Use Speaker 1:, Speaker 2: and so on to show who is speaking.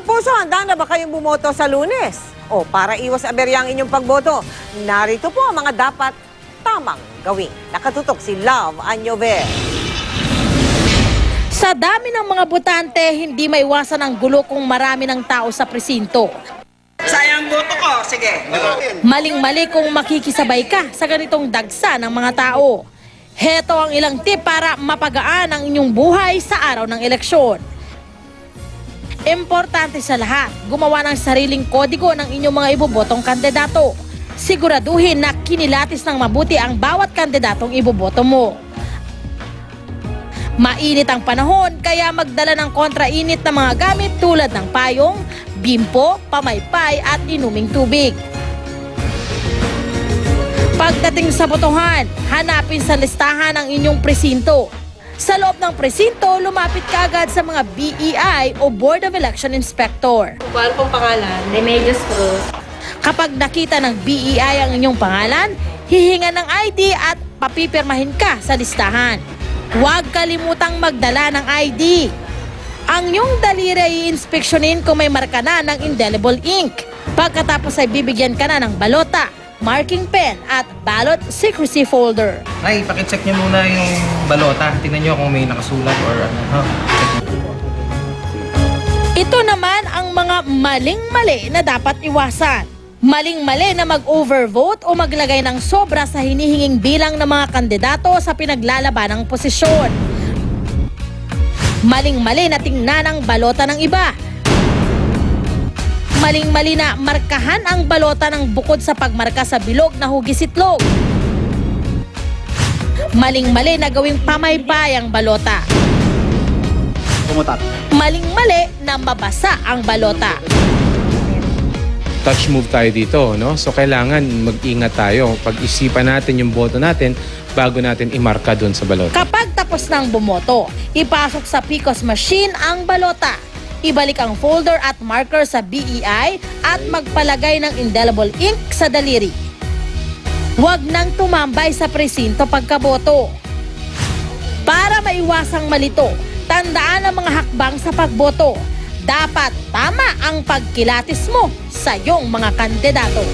Speaker 1: kapuso, handa na ba kayong bumoto sa lunes? O para iwas aberya ang inyong pagboto, narito po ang mga dapat tamang gawin. Nakatutok si Love Anyover.
Speaker 2: Sa dami ng mga botante, hindi maiwasan ang gulo kung marami ng tao sa presinto.
Speaker 3: Sayang boto ko, sige.
Speaker 2: Maling-mali kung makikisabay ka sa ganitong dagsa ng mga tao. Heto ang ilang tip para mapagaan ang inyong buhay sa araw ng eleksyon. Importante sa lahat, gumawa ng sariling kodigo ng inyong mga ibobotong kandidato. Siguraduhin na kinilatis ng mabuti ang bawat kandidatong iboboto mo. Mainit ang panahon kaya magdala ng kontrainit na mga gamit tulad ng payong, bimpo, pamaypay at inuming tubig. Pagdating sa botohan, hanapin sa listahan ang inyong presinto. Sa loob ng presinto, lumapit ka agad sa mga BEI o Board of Election Inspector.
Speaker 4: Kung ano pong pangalan? Remedios Cruz.
Speaker 2: Kapag nakita ng BEI ang inyong pangalan, hihinga ng ID at papipirmahin ka sa listahan. Huwag kalimutang magdala ng ID. Ang iyong daliri ay inspeksyonin kung may marka na ng indelible ink. Pagkatapos ay bibigyan ka na ng balota, marking pen at ballot secrecy folder.
Speaker 5: Nay, pakicheck niyo muna yung balota. Tingnan niyo kung may nakasulat or ano. Ha?
Speaker 2: Ito naman ang mga maling-mali na dapat iwasan. Maling-mali na mag-overvote o maglagay ng sobra sa hinihinging bilang ng mga kandidato sa pinaglalabanang posisyon. Maling-mali na tingnan ang balota ng iba. Maling-mali na markahan ang balota ng bukod sa pagmarka sa bilog na hugis itlog. Maling-mali na gawing pamaypay ang balota. Maling-mali na mabasa ang balota.
Speaker 6: touch move tayo dito, no? So kailangan mag-ingat tayo. Pag-isipan natin yung boto natin bago natin imarka doon sa balota.
Speaker 2: Kapag tapos ng bumoto, ipasok sa PICOS machine ang balota. Ibalik ang folder at marker sa BEI at magpalagay ng indelible ink sa daliri. Huwag nang tumambay sa presinto pagkaboto. Para maiwasang malito, tandaan ang mga hakbang sa pagboto. Dapat tama ang pagkilatis mo sa iyong mga kandidato.